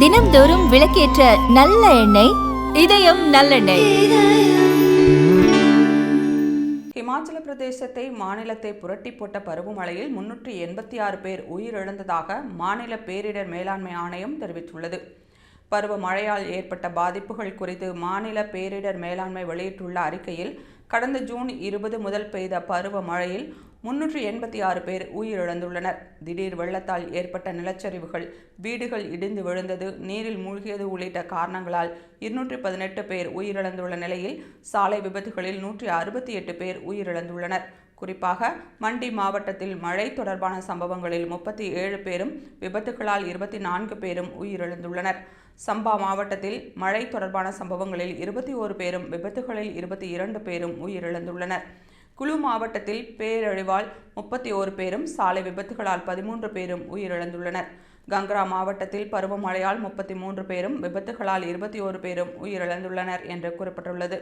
தினம்தோறும் விளக்கேற்ற நல்ல எண்ணெய் இதயம் நல்லெண்ணெய். இமாச்சல பிரதேசத்தை மாநிலத்தை புரட்டி போட்ட பருவமழையில் முன்னூற்றி எண்பத்தி ஆறு பேர் உயிரிழந்ததாக மாநில பேரிடர் மேலாண்மை ஆணையம் தெரிவித்துள்ளது. பருவ மழையால் ஏற்பட்ட பாதிப்புகள் குறித்து மாநில பேரிடர் மேலாண்மை வெளியிட்டுள்ள அறிக்கையில் கடந்த ஜூன் இருபது முதல் பெய்த பருவ மழையில் முன்னூற்றி எண்பத்தி ஆறு பேர் உயிரிழந்துள்ளனர். திடீர் வெள்ளத்தால் ஏற்பட்ட நிலச்சரிவுகள் வீடுகள் இடிந்து விழுந்தது நீரில் மூழ்கியது உள்ளிட்ட காரணங்களால் இருநூற்றி பதினெட்டு பேர் உயிரிழந்துள்ள நிலையில் சாலை விபத்துகளில் நூற்றி அறுபத்தி எட்டு பேர் உயிரிழந்துள்ளனர். குறிப்பாக மண்டி மாவட்டத்தில் மழை தொடர்பான சம்பவங்களில் முப்பத்தி ஏழு பேரும் விபத்துகளால் இருபத்தி நான்கு பேரும் உயிரிழந்துள்ளனர். சம்பா மாவட்டத்தில் மழை தொடர்பான சம்பவங்களில் இருபத்தி ஓரு பேரும் விபத்துகளில் இருபத்தி இரண்டு பேரும் உயிரிழந்துள்ளனர். குழு மாவட்டத்தில் பேரழிவால் முப்பத்தி ஓரு பேரும் சாலை விபத்துகளால் பதிமூன்று பேரும் உயிரிழந்துள்ளனர். கங்ரா மாவட்டத்தில் பருவமழையால் முப்பத்தி மூன்று பேரும் விபத்துகளால் இருபத்தி ஓரு பேரும் உயிரிழந்துள்ளனர் என்று கூறப்பட்டுள்ளது.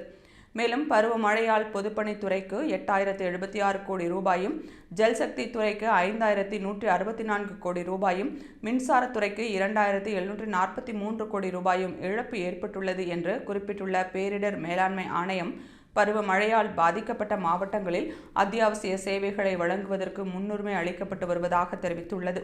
மேலும் பருவமழையால் பொதுப்பணித்துறைக்கு எட்டாயிரத்து எழுபத்தி ஆறு கோடி ரூபாயும் ஜல்சக்தி துறைக்கு ஐந்தாயிரத்தி நூற்றி அறுபத்தி நான்கு கோடி ரூபாயும் மின்சாரத்துறைக்கு இரண்டாயிரத்தி எழுநூற்றி நாற்பத்தி மூன்று கோடி ரூபாயும் இழப்பு ஏற்பட்டுள்ளது என்று குறிப்பிட்டுள்ள பேரிடர் மேலாண்மை ஆணையம் பருவமழையால் பாதிக்கப்பட்ட மாவட்டங்களில் அத்தியாவசிய சேவைகளை வழங்குவதற்கு முன்னுரிமை அளிக்கப்பட்டு வருவதாக தெரிவித்துள்ளது.